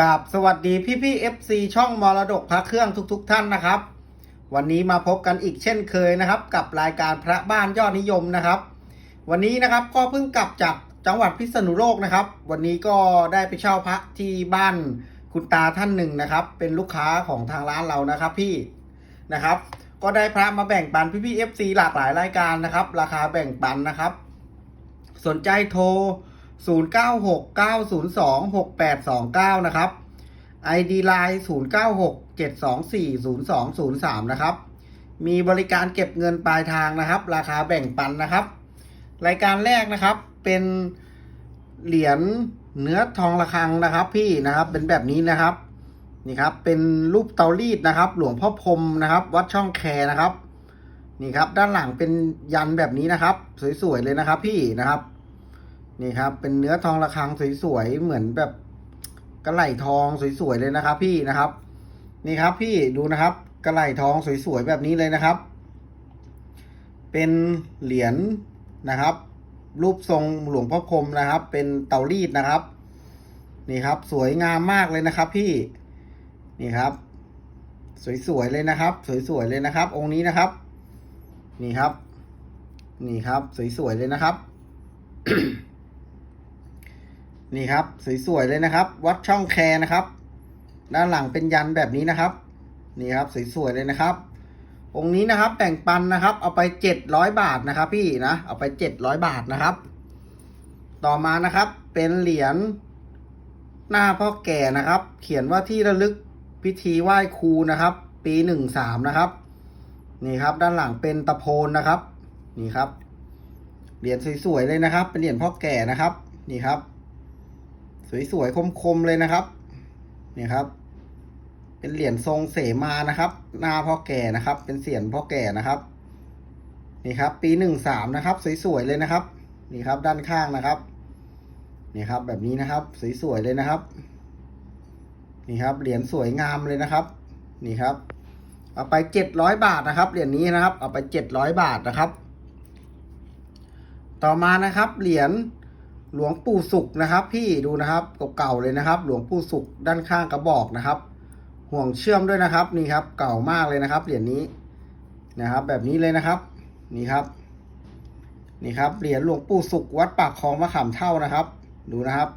กับสวัสดีพี่พี่เอฟซีช่องมรดกพระเครื่องทุกๆทท่านนะครับ วันนี้มาพบกันอีกเช่นเคยนะครับ กับรายการพระบ้านยอดนิยมนะครับ วันนี้นะครับก็เพิ่งกลับจากจังหวัดพิษณุโลกนะครับ วันนี้ก็ได้ไปเช่าพระที่บ้านคุณตาท่านหนึ่งนะครับ เป็นลูกค้าของทางร้านเรานะครับพี่นะครับ ก็ได้พระมาแบ่งปันพี่พี่เอฟซีหลากหลายรายการนะครับ ราคาแบ่งปันนะครับ สนใจโทร 0969026829 นะครับ ID Line 0967240203 นะครับ มีบริการเก็บเงินปลายทางนะครับ ราคาแบ่งปันนะครับ รายการแรกนะครับเป็นเหรียญเนื้อทองระฆังนะครับพี่นะครับเป็นแบบนี้นะครับนี่ครับเป็นรูปเตารีดนะครับ หลวงพ่อพรมนะครับ วัดช่องแคนะครับนี่ครับ ด้านหลังเป็นยันแบบนี้นะครับ สวยๆเลยนะครับพี่นะครับ นี่ครับ เป็นเนื้อทองระฆังสวยๆเหมือนแบบกระไหล่ทองสวยๆเลยนะครับ พี่นะครับ นี่ครับพี่ดูนะครับ กระไหล่ทองสวยๆแบบนี้เลยนะครับ เป็นเหรียญนะครับ รูปทรงหลวงพ่อคมนะครับ เป็นเตารีดนะครับ นี่ครับ สวยงามมากเลยนะครับ พี่นี่ครับ สวยๆเลยนะครับ สวยๆเลยนะครับ องค์นี้นะครับ นี่ครับ นี่ครับ สวยๆเลยนะครับ นี่ครับ สวยๆเลยนะครับ วัดช่องแคร์นะครับ ด้านหลังเป็นยันแบบนี้นะครับ นี่ครับสวยๆเลยนะครับ องค์นี้นะครับแบ่งปันนะครับ เอาไปเจ็ดร้อยบาทนะครับ พี่นะเอาไปเจ็ดร้อยบาทนะครับ ต่อมานะครับ เป็นเหรียญหน้าพ่อแก่นะครับ เขียนว่าที่ระลึกพิธีไหว้ครูนะครับ ปีหนึ่งสามนะครับ นี่ครับ ด้านหลังเป็นตะโพนนะครับ นี่ครับเหรียญสวยๆเลยนะครับ เป็นเหรียญพ่อแก่นะครับ นี่ครับ สวยๆ คมๆ เลยนะครับนี่ครับ เป็นเหรียญทรงเสมานะครับ หน้าพ่อแก่นะครับ เป็นเสียนพ่อแก่นะครับ นี่ครับ ปีหนึ่งสามนะครับ สวยๆ เลยนะครับ นี่ครับ ด้านข้างนะครับ นี่ครับ แบบนี้นะครับ สวยๆ เลยนะครับ นี่ครับ เหรียญสวยงามเลยนะครับ นี่ครับ เอาไปเจ็ดร้อยบาทนะครับ เหรียญนี้นะครับ เอาไปเจ็ดร้อยบาทนะครับ ต่อมานะครับ เหรียญ หลวงปู่สุขนะครับ พี่ดูนะครับเก่าๆเลยนะครับ หลวงปู่สุขด้านข้างกระบอกนะครับ ห่วงเชื่อมด้วยนะครับนี่ครับ เก่ามากเลยนะครับเหรียญนี้นะครับ แบบนี้เลยนะครับ นี่ครับ นี่ครับเหรียญหลวงปู่สุขวัดปากคลองมะขามเท่านะครับ ดูนะครับ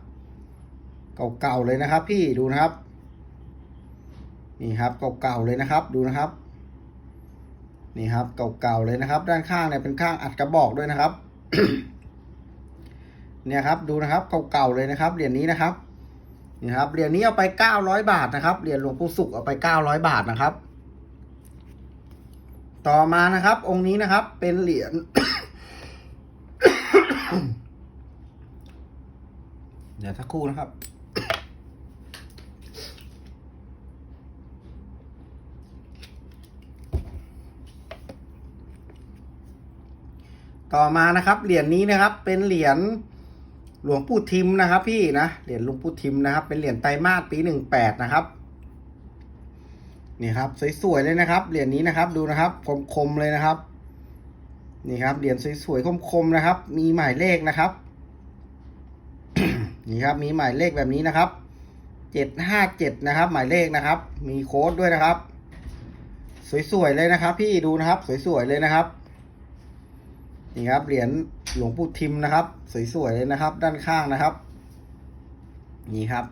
เก่าๆเลยนะครับ พี่ดูนะครับ นี่ครับเก่าๆเลยนะครับ ดูนะครับ นี่ครับเก่าๆเลยนะครับ ด้านข้างเนี่ยเป็นข้างอัดกระบอกด้วยนะครับ เนี่ยครับดูนะครับเก่าๆเลยนะครับเหรียญนี้นะครับนี่ครับเหรียญนี้เอาไปเก้าร้อยบาทนะครับเหรียญหลวงปู่สุขเอาไปเก้าร้อยบาทนะครับ ต่อมานะครับ องค์นี้นะครับ เป็นเหรียญเดี๋ยวสักครู่นะครับ ต่อมานะครับ เหรียญนี้นะครับ เป็นเหรียญ หลวงปู่ทิมนะครับ พี่นะเหรียญหลวงปู่ทิมนะครับ เป็นเหรียญไตรมาสปีหนึ่งแปดนะครับนี่ครับสวยๆเลยนะครับเหรียญนี้นะครับดูนะครับคมๆเลยนะครับนี่ครับเหรียญสวยๆคมๆนะครับ มีหมายเลขนะครับนี่ครับมีหมายเลขแบบนี้นะครับเจ็ดห้าเจ็ดนะครับ หมายเลขนะครับ มีโค้ดด้วยนะครับ สวยๆเลยนะครับ พี่ดูนะครับ สวยๆเลยนะครับนี่ครับเหรียญ หลวงปู่ทิมนะครับ สวยๆเลยนะครับ ด้านข้างนะครับ นี่ครับ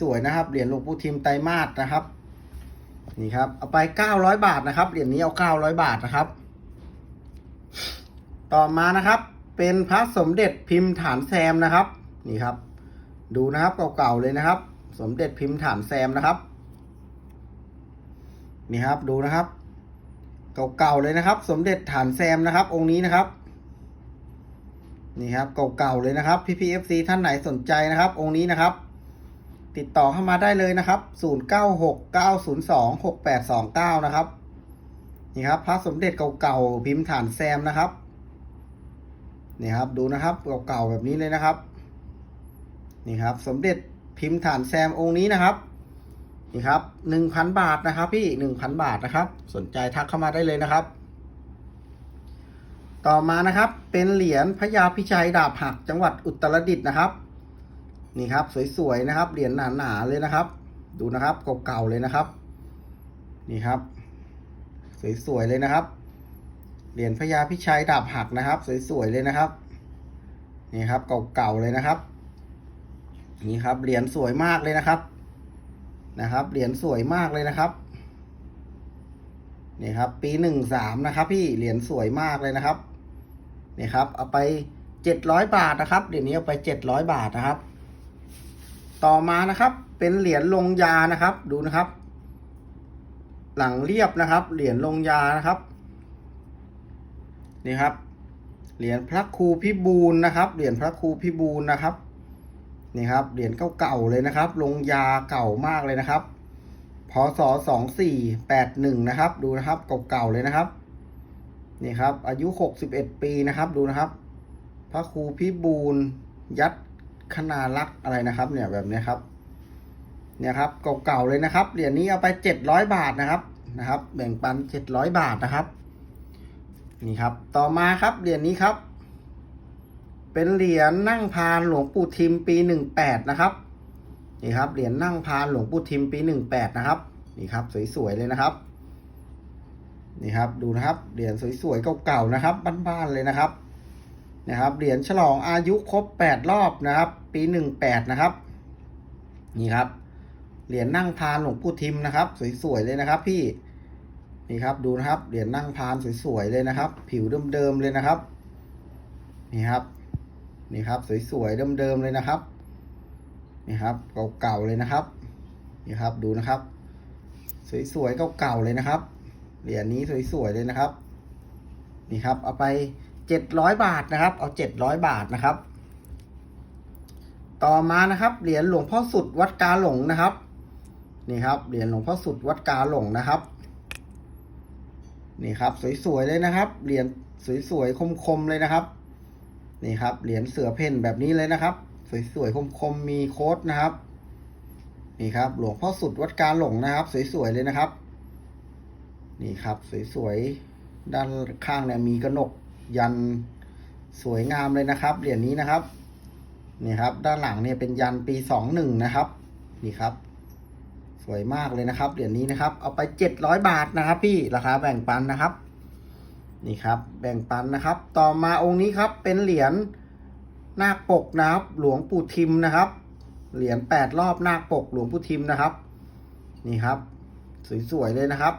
สวยๆนะครับเหรียญหลวงปู่ทิมไตรมาสนะครับ นี่ครับเอาไปเก้าร้อยบาทนะครับเหรียญนี้เอาเก้าร้อยบาทนะครับ ต่อมานะครับ เป็นพระสมเด็จพิมพ์ฐานแซมนะครับ นี่ครับ ดูนะครับเก่าๆเลยนะครับ สมเด็จพิมพ์ฐานแซมนะครับ นี่ครับดูนะครับเก่าๆเลยนะครับ สมเด็จฐานแซมนะครับ องค์นี้นะครับ นี่ครับเก่าๆเลยนะครับพี่พีเอฟซีท่านไหนสนใจนะครับ องค์นี้นะครับ ติดต่อเข้ามาได้เลยนะครับ 0969026829 นะครับ นี่ครับพระสมเด็จเก่าๆพิมพ์ฐานแซมนะครับนี่ครับดูนะครับเก่าๆแบบนี้เลยนะครับ นี่ครับ สมเด็จพิมพ์ฐานแซมองค์นี้นะครับนี่ครับหนึ่งพันบาทนะครับ พี่หนึ่งพันบาทนะครับ สนใจทักเข้ามาได้เลยนะครับ ต่อมานะครับเป็นเหรียญพญาพิชัยดาบหักจังหวัดอุตรดิตถ์นะครับ นี่ครับสวยๆนะครับ เหรียญหนาๆเลยนะครับ ดูนะครับเก่าๆเลยนะครับ นี่ครับ สวยๆเลยนะครับ เหรียญพญาพิชัยดาบหักนะครับ สวยๆเลยนะครับ นี่ครับเก่าๆเลยนะครับ นี่ครับเหรียญสวยมากเลยนะครับนะครับ เหรียญสวยมากเลยนะครับนี่ครับ ปีหนึ่งสามนะครับ พี่เหรียญสวยมากเลยนะครับ นี่ครับเอาไปเจ็ดร้อยบาทนะครับเหรียญนี้เอาไปเจ็ดร้อยบาทนะครับ ต่อมานะครับเป็นเหรียญลงยานะครับดูนะครับ หลังเรียบนะครับ เหรียญลงยานะครับนี่ครับเหรียญพระครูพิบูลนะครับ เหรียญพระครูพิบูลนะครับนี่ครับเหรียญเก่าๆเลยนะครับ ลงยาเก่ามากเลยนะครับพศสองสี่แปดหนึ่งนะครับ ดูนะครับเก่าๆเลยนะครับ นี่ครับ อายุหกสิบเอ็ดปีนะครับ ดูนะครับ พระครูพิบูลยัดคณารักษ์อะไรนะครับ เนี่ยแบบนี้ครับ เนี่ยครับเก่าๆเลยนะครับเหรียญนี้เอาไปเจ็ดร้อยบาทนะครับนะครับ แบ่งปันเจ็ดร้อยบาทนะครับ นี่ครับ ต่อมาครับเหรียญนี้ครับ เป็นเหรียญนั่งพานหลวงปู่ทิมปีหนึ่งแปดนะครับนี่ครับเหรียญนั่งพานหลวงปู่ทิมปีหนึ่งแปดนะครับ นี่ครับ สวยๆเลยนะครับ นี่ครับดูนะครับเหรียญสวยๆเก่าๆนะครับบ้านๆเลยนะครับนะครับเหรียญฉลองอายุครบแปดรอบนะครับ ปีหนึ่งแปดนะครับนี่ครับเหรียญนั่งพานหลวงปู่ทิมนะครับ สวยๆเลยนะครับ พี่นี่ครับดูนะครับเหรียญนั่งพานสวยๆเลยนะครับ ผิวเดิมๆเลยนะครับ นี่ครับนี่ครับสวยๆเดิมๆเลยนะครับนี่ครับเก่าๆเลยนะครับนี่ครับดูนะครับ สวยๆเก่าๆเลยนะครับ เหรียญนี้สวยๆเลยนะครับ นี่ครับ เอาไปเจ็ดร้อยบาทนะครับ เอาเจ็ดร้อยบาทนะครับ ต่อมานะครับ เหรียญหลวงพ่อสุดวัดกาหลงนะครับ นี่ครับ เหรียญหลวงพ่อสุดวัดกาหลงนะครับ นี่ครับ สวยๆเลยนะครับ เหรียญสวยๆคมๆเลยนะครับ นี่ครับ เหรียญเสือเพ่นแบบนี้เลยนะครับ สวยๆคมๆมีโค้ดนะครับ นี่ครับ หลวงพ่อสุดวัดกาหลงนะครับ สวยๆเลยนะครับ นี่ครับ สวยๆ ด้านข้างเนี่ยมีกระหนกยันสวยงามเลยนะครับ เหรียญนี้นะครับนี่ครับ ด้านหลังเนี่ยเป็นยันปีสองหนึ่งนะครับ นี่ครับ สวยมากเลยนะครับเหรียญนี้นะครับ เอาไปเจ็ดร้อยบาทนะครับ พี่ราคาแบ่งปันนะครับ นี่ครับ แบ่งปันนะครับ ต่อมาองค์นี้ครับ เป็นเหรียญนาคปกนะครับ หลวงปู่ทิมนะครับ เหรียญแปดรอบนาคปกหลวงปู่ทิมนะครับ นี่ครับ สวยๆเลยนะครับ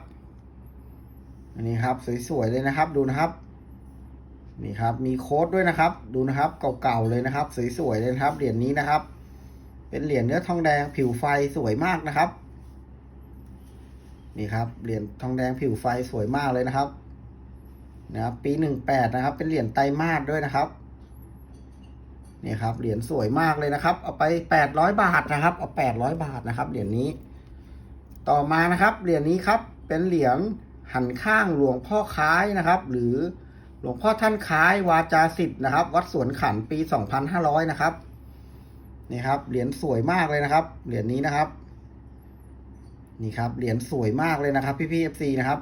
อันนี้ครับสวยๆเลยนะครับดูนะครับนี่ครับมีโค้ดด้วยนะครับ ดูนะครับเก่าๆเลยนะครับสวยๆเลยนะครับเหรียญนี้นะครับ เป็นเหรียญเนื้อทองแดงผิวไฟสวยมากนะครับ นี่ครับเหรียญทองแดงผิวไฟสวยมากเลยนะครับนะครับปีหนึ่งแปดนะครับ เป็นเหรียญไตรมาสด้วยนะครับนี่ครับเหรียญสวยมากเลยนะครับ เอาไปแปดร้อยบาทนะครับ เอาแปดร้อยบาทนะครับเหรียญนี้ ต่อมานะครับเหรียญนี้ครับเป็นเหรียญ หันข้างหลวงพ่อค้ายนะครับ หรือหลวงพ่อท่านค้ายวาจาสิทธ์นะครับ วัดสวนขันปีสองพันห้าร้อยนะครับนี่ครับเหรียญสวยมากเลยนะครับ เหรียญนี้นะครับ นี่ครับเหรียญสวยมากเลยนะครับ พี่พี่เอฟซีนะครับ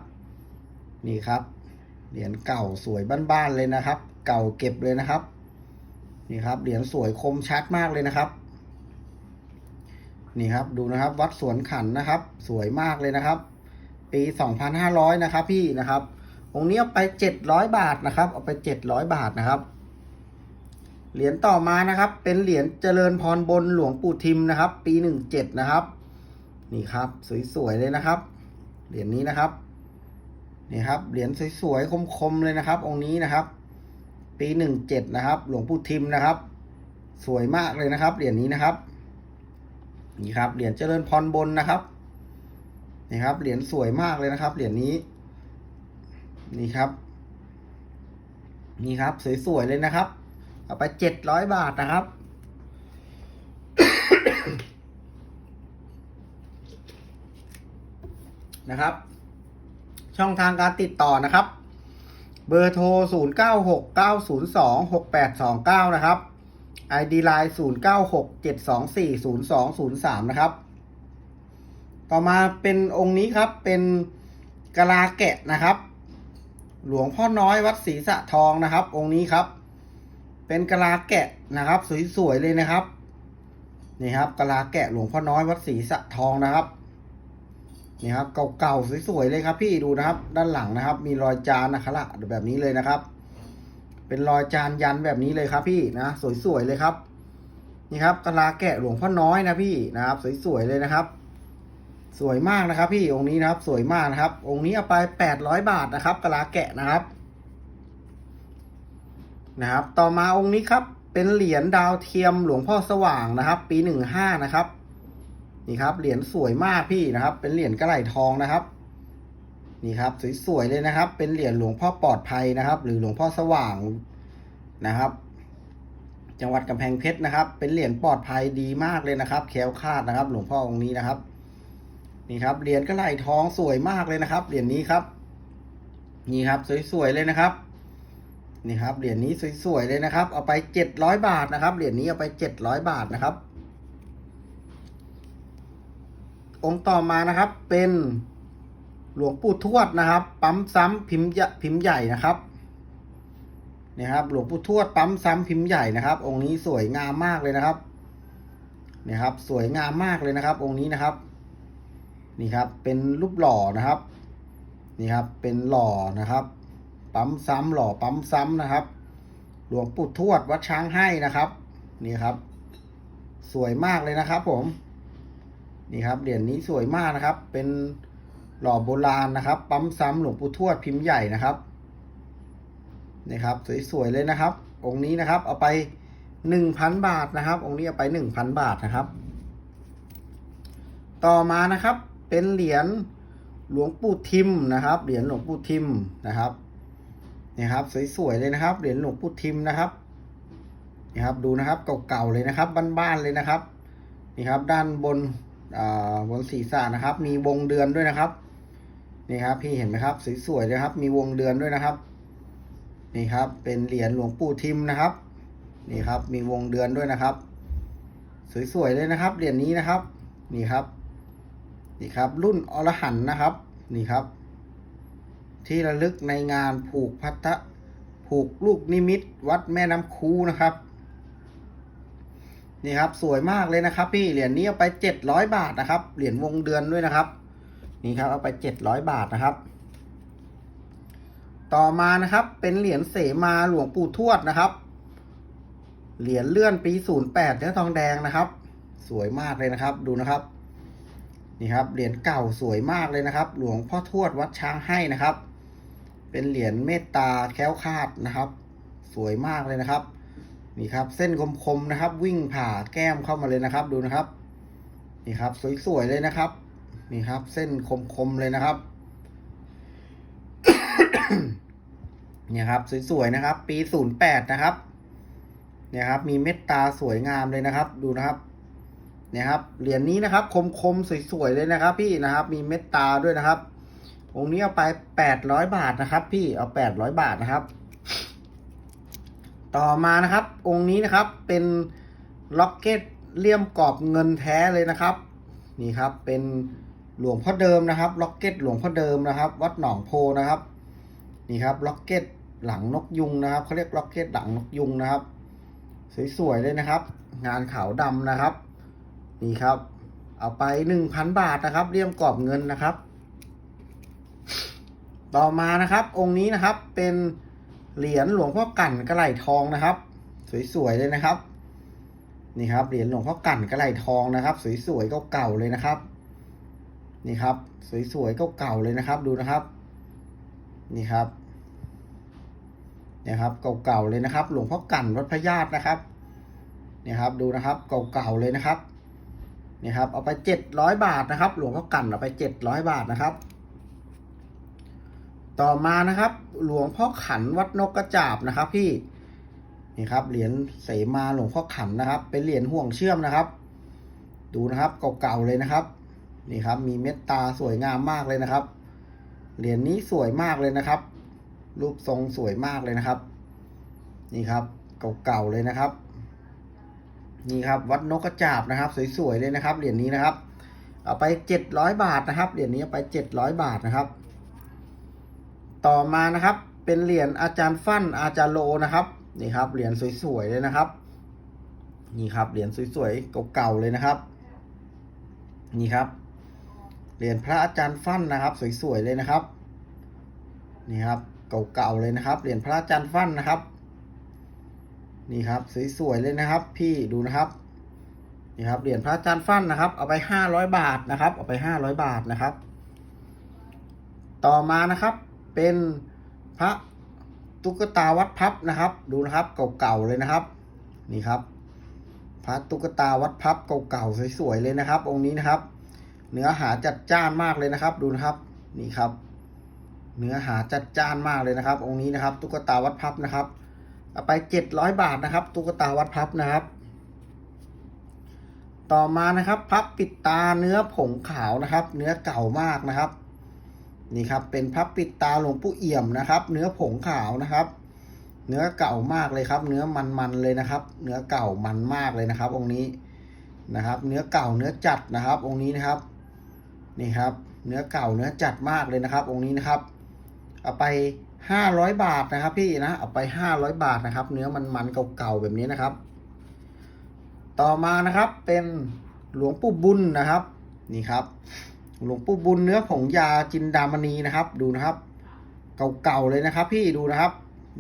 นี่ครับเหรียญเก่าสวยบ้านๆเลยนะครับ เก่าเก็บเลยนะครับ นี่ครับเหรียญสวยคมชัดมากเลยนะครับ นี่ครับดูนะครับ วัดสวนขันนะครับ สวยมากเลยนะครับ ปีสองพันห้าร้อยนะครับพี่นะครับองค์นี้เอาไปเจ็ดร้อยบาทนะครับ เอาไปเจ็ดร้อยบาทนะครับ เหรียญต่อมานะครับ เป็นเหรียญเจริญพรบนหลวงปู่ทิมนะครับ ปีหนึ่งเจ็ดนะครับ นี่ครับสวยๆเลยนะครับ เหรียญนี้นะครับนี่ครับเหรียญสวยๆคมๆเลยนะครับ องค์นี้นะครับ ปีหนึ่งเจ็ดนะครับ หลวงปู่ทิมนะครับ สวยมากเลยนะครับ เหรียญนี้นะครับนี่ครับเหรียญเจริญพรบนนะครับ นี่ครับเหรียญสวยมากเลยนะครับ เหรียญนี้ นี่ครับ นี่ครับ สวยๆเลยนะครับ เอาไปเจ็ดร้อยบาทนะครับ นะครับ ช่องทางการติดต่อนะครับ เบอร์โทร 0 9 6 9 0 2 6 8 2 9 นะครับ ID Line 0 9 6 7 2 4 0 2 0 3 นะครับ ต่อมาเป็นองค์นี้ครับเป็นกะลาแกะนะครับ หลวงพ่อน้อยวัดศรีสะทองนะครับ องค์นี้ครับ เป็นกะลาแกะนะครับ สวยๆเลยนะครับนี่ครับกะลาแกะหลวงพ่อน้อยวัดศรีสะทองนะครับนี่ครับเก่าๆสวยๆเลยครับ พี่ดูนะครับ ด้านหลังนะครับ มีรอยจานนะครับแบบนี้เลยนะครับ เป็นรอยจานยันแบบนี้เลยครับ พี่นะสวยๆเลยครับ นี่ครับกะลาแกะหลวงพ่อน้อยนะพี่นะครับ สวยๆเลยนะครับ สวยมากนะครับ พี่องค์นี้นะครับ สวยมากนะครับ องค์นี้เอาไปแปดร้อยบาทนะครับกะลาแกะนะครับ นะครับ ต่อมาองค์นี้ครับ เป็นเหรียญดาวเทียมหลวงพ่อสว่างนะครับ ปีหนึ่งห้านะครับ นี่ครับ เหรียญสวยมากพี่นะครับ เป็นเหรียญกระไหล่ทองนะครับ นี่ครับ สวยๆเลยนะครับ เป็นเหรียญหลวงพ่อปลอดภัยนะครับ หรือหลวงพ่อสว่างนะครับจังหวัดกำแพงเพชรนะครับ เป็นเหรียญปลอดภัยดีมากเลยนะครับแคล้วคลาดนะครับ หลวงพ่อองค์นี้นะครับ นี่ครับเหรียญกระไหล่ทองสวยมากเลยนะครับเหรียญนี้ครับ นี่ครับสวยๆเลยนะครับ นี่ครับเหรียญนี้สวยๆเลยนะครับ เอาไปเจ็ดร้อยบาทนะครับเหรียญนี้เอาไปเจ็ดร้อยบาทนะครับ องค์ต่อมานะครับ เป็นหลวงปู่ทวดนะครับ ปั๊มซ้ำพิมพ์ใหญ่พิมพ์ใหญ่นะครับนี่ครับหลวงปู่ทวดปั๊มซ้ำพิมพ์ใหญ่นะครับ องค์นี้สวยงามมากเลยนะครับนี่ครับ สวยงามมากเลยนะครับ องค์นี้นะครับ นี่ครับเป็นรูปหล่อนะครับนี่ครับเป็นหล่อนะครับ ปั๊มซ้ำหล่อปั๊มซ้ำนะครับ หลวงปู่ทวดวัดช้างให้นะครับนี่ครับ สวยมากเลยนะครับผมนี่ครับเหรียญนี้สวยมากนะครับ เป็นหล่อโบราณนะครับ ปั๊มซ้ำหลวงปู่ทวดพิมพ์ใหญ่นะครับนี่ครับ สวยๆเลยนะครับ องค์นี้นะครับ เอาไปหนึ่งพันบาทนะครับ องค์นี้เอาไปหนึ่งพันบาทนะครับ ต่อมานะครับ เป็นเหรียญหลวงปู่ทิมนะครับ เหรียญหลวงปู่ทิมนะครับนี่ครับสวยๆเลยนะครับ เหรียญหลวงปู่ทิมนะครับนี่ครับดูนะครับเก่าๆเลยนะครับบ้านๆเลยนะครับนี่ครับด้านบนบนศีรษะนะครับ มีวงเดือนด้วยนะครับนี่ครับพี่เห็นไหมครับสวยๆเลยครับ มีวงเดือนด้วยนะครับนี่ครับ เป็นเหรียญหลวงปู่ทิมนะครับนี่ครับ มีวงเดือนด้วยนะครับ สวยๆเลยนะครับเหรียญนี้นะครับ นี่ครับ นี่ครับ รุ่นอรหันต์นะครับ นี่ครับ ที่ระลึกในงานผูกพัทธะผูกลูกนิมิต วัดแม่น้ำคูนะครับ นี่ครับสวยมากเลยนะครับ พี่เหรียญนี้เอาไปเจ็ดร้อยบาทนะครับ เหรียญวงเดือนด้วยนะครับ นี่ครับเอาไปเจ็ดร้อยบาทนะครับ ต่อมานะครับ เป็นเหรียญเสมาหลวงปู่ทวดนะครับ เหรียญเลื่อนปีศูนย์แปดเนื้อทองแดงนะครับ สวยมากเลยนะครับ ดูนะครับ นี่ครับเหรียญเก่าสวยมากเลยนะครับ หลวงพ่อทวดวัดช้างให้นะครับ เป็นเหรียญเมตตาแค้วคาดนะครับ สวยมากเลยนะครับ นี่ครับ เส้นคมๆนะครับ วิ่งผ่าแก้มเข้ามาเลยนะครับ ดูนะครับ นี่ครับ สวยๆเลยนะครับ นี่ครับ เส้นคมๆเลยนะครับเนี่ยครับ สวยๆนะครับ ปีศูนย์แปดนะครับ เนี่ยครับ มีเม็ดตาสวยงามเลยนะครับ ดูนะครับ เนี่ยครับเหรียญนี้นะครับ คมๆสวยๆเลยนะครับ พี่นะครับ มีเม็ดตาด้วยนะครับองค์นี้เอาไปแปดร้อยบาทนะครับ พี่เอาแปดร้อยบาทนะครับ ต่อมานะครับ องค์นี้นะครับเป็นล็อกเก็ตเลี่ยมกรอบเงินแท้เลยนะครับ นี่ครับ เป็นหลวงพ่อเดิมนะครับล็อกเก็ตหลวงพ่อเดิมนะครับ วัดหนองโพนะครับ นี่ครับล็อกเก็ตหลังนกยุงนะครับเขาเรียกล็อกเก็ตหลังนกยุงนะครับ สวยๆเลยนะครับ งานขาวดำนะครับ นี่ครับ เอาไปหนึ่งพันบาทนะครับเลี่ยมกรอบเงินนะครับ ต่อมานะครับ องค์นี้นะครับเป็นเหรียญหลวงพ่อกั่นกระไหลทองนะครับ สวยๆเลยนะครับ นี่ครับเหรียญหลวงพ่อกั่นกระไหลทองนะครับ สวยๆเก่าๆเลยนะครับ นี่ครับ สวยๆเก่าๆเลยนะครับ ดูนะครับ นี่ครับเนี่ยครับเก่าๆเลยนะครับ หลวงพ่อกั่นวัดพระญาตนะครับเนี่ยครับ ดูนะครับเก่าๆเลยนะครับ นี่ครับเอาไปเจ็ดร้อยบาทนะครับ หลวงพ่อกันเอาไปเจ็ดร้อยบาทนะครับ ต่อมานะครับ หลวงพ่อขันวัดนกกระจาบนะครับ พี่นี่ครับเหรียญเสมาหลวงพ่อขันนะครับ เป็นเหรียญห่วงเชื่อมนะครับ ดูนะครับเก่าๆเลยนะครับ นี่ครับ มีเม็ดตาสวยงามมากเลยนะครับ เหรียญนี้สวยมากเลยนะครับ รูปทรงสวยมากเลยนะครับ นี่ครับเก่าๆเลยนะครับ นี่ครับวัดนกกระจาบนะครับ สวยๆเลยนะครับเหรียญนี้นะครับ เอาไปเจ็ดร้อยบาทนะครับ เหรียญนี้ไปเจ็ดร้อยบาทนะครับ ต่อมานะครับ เป็นเหรียญอาจารย์ฟั่นอาจารย์โลนะครับนี่ครับเหรียญสวยๆเลยนะครับ นี่ครับเหรียญสวยๆเก่าๆเลยนะครับ นี่ครับเหรียญพระอาจารย์ฟั่นนะครับ สวยๆเลยนะครับ นี่ครับเก่าๆเลยนะครับเหรียญพระอาจารย์ฟั่นนะครับ นี่ครับสวยๆเลยนะครับ พี่ดูนะครับนี่ครับเหรียญพระอาจารย์ฟั่นนะครับ เอาไปห้าร้อยบาทนะครับ เอาไปห้าร้อยบาทนะครับ ต่อมานะครับ เป็นพระตุ๊กตาวัดพับนะครับ ดูนะครับเก่าๆเลยนะครับ นี่ครับ พระตุ๊กตาวัดพับเก่าๆสวยๆเลยนะครับ องค์นี้นะครับ เนื้อหาจัดจ้านมากเลยนะครับ ดูนะครับ นี่ครับ เนื้อหาจัดจ้านมากเลยนะครับ องค์นี้นะครับ ตุ๊กตาวัดพับนะครับ เอาไปเจ็ดร้อยบาทนะครับ ตุ๊กตาวัดพับนะครับ ต่อมานะครับพับปิดตาเนื้อผงขาวนะครับ เนื้อเก่ามากนะครับ นี่ครับเป็นพับปิดตาหลวงปู่เอี่ยมนะครับ เนื้อผงขาวนะครับ เนื้อเก่ามากเลยครับ เนื้อมันๆเลยนะครับ เนื้อเก่ามันมากเลยนะครับ องค์นี้นะครับ เนื้อเก่าเนื้อจัดนะครับ องค์นี้นะครับนี่ครับ เนื้อเก่าเนื้อจัดมากเลยนะครับ องค์นี้นะครับเอาไป ห้าร้อยบาทนะครับ พี่นะเอาไปห้าร้อยบาทนะครับ เนื้อมันมันเก่าๆแบบนี้นะครับ ต่อมานะครับเป็นหลวงปู่บุญนะครับ นี่ครับ หลวงปู่บุญเนื้อผงยาจินดามณีนะครับ ดูนะครับ เก่าๆเลยนะครับ พี่ดูนะครับ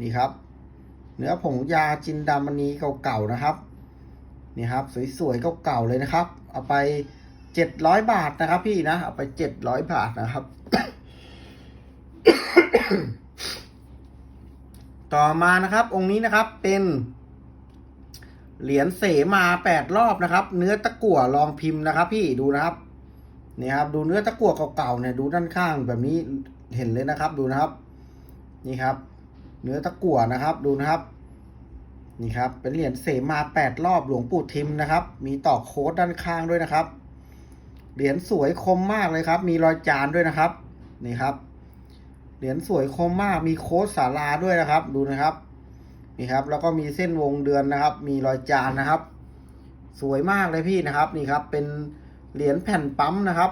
นี่ครับ เนื้อผงยาจินดามณีเก่าๆนะครับ นี่ครับ สวยๆเก่าๆเลยนะครับ เอาไปเจ็ดร้อยบาทนะครับ พี่นะเอาไปเจ็ดร้อยบาทนะครับ ต่อมานะครับ องค์นี้นะครับเป็นเหรียญเสมาแปดรอบนะครับ เนื้อตะกั่วลองพิมพ์นะครับ พี่ดูนะครับนี่ครับ ดูเนื้อตะกั่วเก่าๆเนี่ยดูด้านข้างแบบนี้เห็นเลยนะครับดูนะครับ นี่ครับ เนื้อตะกั่วนะครับ ดูนะครับ นี่ครับ เป็นเหรียญเสมาแปดรอบหลวงปู่ทิมนะครับ มีต่อกโค้ดด้านข้างด้วยนะครับ เหรียญสวยคมมากเลยครับ มีรอยจานด้วยนะครับ นี่ครับ เหรียญสวยคมมากมีโค้ดสาราด้วยนะครับ ดูนะครับ นี่ครับ แล้วก็มีเส้นวงเดือนนะครับ มีรอยจานนะครับ สวยมากเลยพี่นะครับ นี่ครับ เป็นเหรียญแผ่นปั๊มนะครับ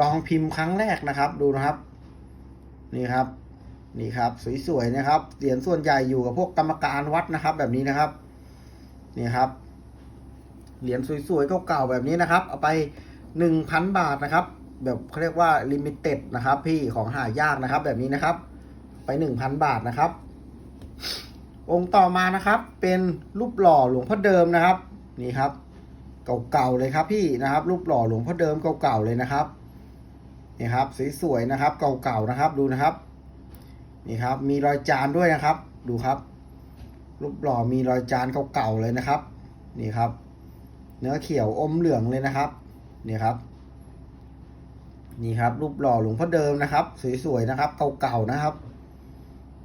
ลองพิมพ์ครั้งแรกนะครับ ดูนะครับ นี่ครับ นี่ครับ สวยๆนะครับ เหรียญส่วนใหญ่อยู่กับพวกกรรมการวัดนะครับ แบบนี้นะครับ นี่ครับเหรียญสวยๆเก่าๆแบบนี้นะครับ เอาไปหนึ่งพันบาทนะครับ แบบเขาเรียกว่าลิมิเต็ดนะครับ พี่ของหายากนะครับ แบบนี้นะครับ ไปหนึ่งพันบาทนะครับ องค์ต่อมานะครับ เป็นรูปหล่อหลวงพ่อเดิมนะครับ นี่ครับ เก่าๆเลยครับพี่นะครับ รูปหล่อหลวงพ่อเดิมเก่าๆเลยนะครับนี่ครับสวยๆนะครับ เก่าๆนะครับดูนะครับ นี่ครับ มีรอยจานด้วยนะครับ ดูครับ รูปหล่อมีรอยจานเก่าๆเลยนะครับ นี่ครับ เนื้อเขียวอมเหลืองเลยนะครับ นี่ครับ นี่ครับ รูปหล่อหลวงพ่อเดิมนะครับ สวยๆนะครับเก่าๆนะครับ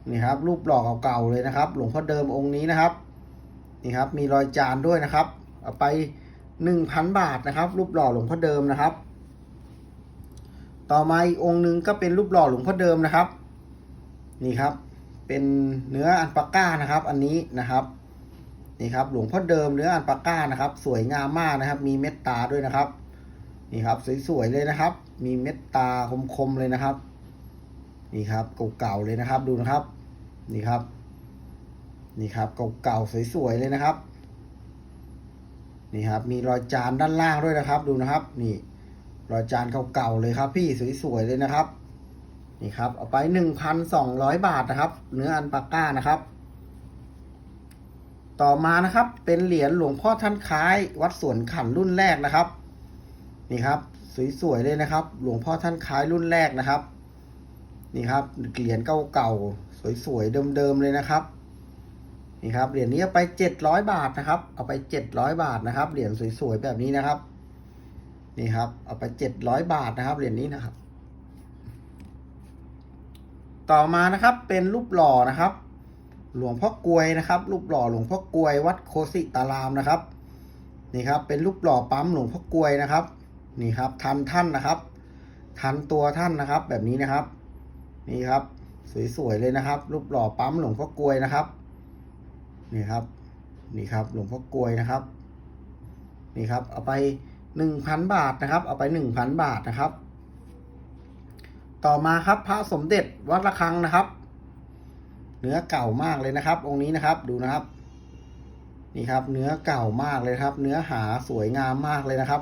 นี่ครับ รูปหล่อเก่าๆเลยนะครับ หลวงพ่อเดิมองค์นี้นะครับ นี่ครับ มีรอยจานด้วยนะครับ เอาไปหนึ่งพันบาทนะครับ รูปหล่อหลวงพ่อเดิมนะครับ ต่อมาอีกองค์นึงก็เป็นรูปหล่อหลวงพ่อเดิมนะครับ นี่ครับ เป็นเนื้ออันปาก้านะครับ อันนี้นะครับนี่ครับหลวงพ่อเดิมเนื้ออันปาก้านะครับ สวยงามมากนะครับ มีเม็ดตาด้วยนะครับ นี่ครับ สวยๆเลยนะครับ มีเม็ดตาคมๆเลยนะครับ นี่ครับเก่าๆเลยนะครับ ดูนะครับ นี่ครับ นี่ครับเก่าๆสวยๆเลยนะครับ นี่ครับ มีรอยจานด้านล่างด้วยนะครับ ดูนะครับ นี่ รอยจานเก่าๆเลยครับ พี่สวยๆเลยนะครับ นี่ครับ เอาไปหนึ่งพันสองร้อยบาทนะครับ เนื้ออันปาก้านะครับต่อมานะครับเป็นเหรียญหลวงพ่อท่านคล้าย วัดสวนขันรุ่นแรกนะครับ นี่ครับ สวยๆเลยนะครับ หลวงพ่อท่านคล้ายรุ่นแรกนะครับ นี่ครับเหรียญเก่าๆสวยๆเดิมๆเลยนะครับนี่ครับเหรียญนี้เอาไปเจ็ดร้อยบาทนะครับ เอาไปเจ็ดร้อยบาทนะครับเหรียญสวยๆแบบนี้นะครับ นี่ครับ เอาไปเจ็ดร้อยบาทนะครับเหรียญนี้นะครับ ต่อมานะครับเป็นรูปหล่อนะครับ หลวงพ่อกลวยนะครับ รูปหล่อหลวงพ่อกลวยวัดโคสิตารามนะครับ นี่ครับ เป็นรูปหล่อปั๊มหลวงพ่อกลวยนะครับ นี่ครับทันท่านนะครับ ทันตัวท่านนะครับ แบบนี้นะครับ นี่ครับ สวยๆเลยนะครับ รูปหล่อปั๊มหลวงพ่อกลวยนะครับ นี่ครับ นี่ครับ หลวงพ่อกลวยนะครับ นี่ครับ เอาไปหนึ่งพันบาทนะครับ เอาไปหนึ่งพันบาทนะครับ ต่อมาครับพระสมเด็จวัดระฆังนะครับ เนื้อเก่ามากเลยนะครับ องค์นี้นะครับ ดูนะครับ นี่ครับ เนื้อเก่ามากเลยครับ เนื้อหาสวยงามมากเลยนะครับ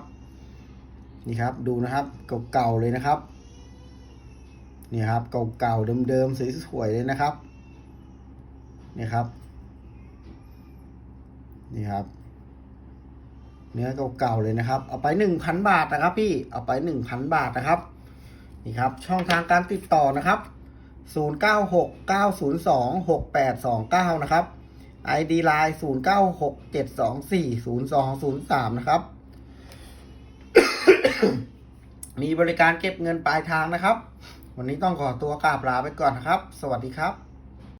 นี่ครับดูนะครับเก่าๆเลยนะครับนี่ครับเก่าๆเดิมๆสวยๆเลยนะครับนี่ครับนี่ครับ เนื้อเก่าๆเลยนะครับ เอาไปหนึ่งพันบาทนะครับพี่เอาไปหนึ่งพันบาทนะครับนี่ครับ ช่องทางการติดต่อนะครับศูนย์เก้าหกเก้าศูนย์สองหกแปดสองเก้านะครับ ID Line ศูนย์เก้าหกเจ็ดสองสี่ศูนย์สองศูนย์สามนะครับ มีบริการเก็บเงินปลายทางนะครับ วันนี้ต้องขอตัวกราบลาไปก่อนนะครับ สวัสดีครับ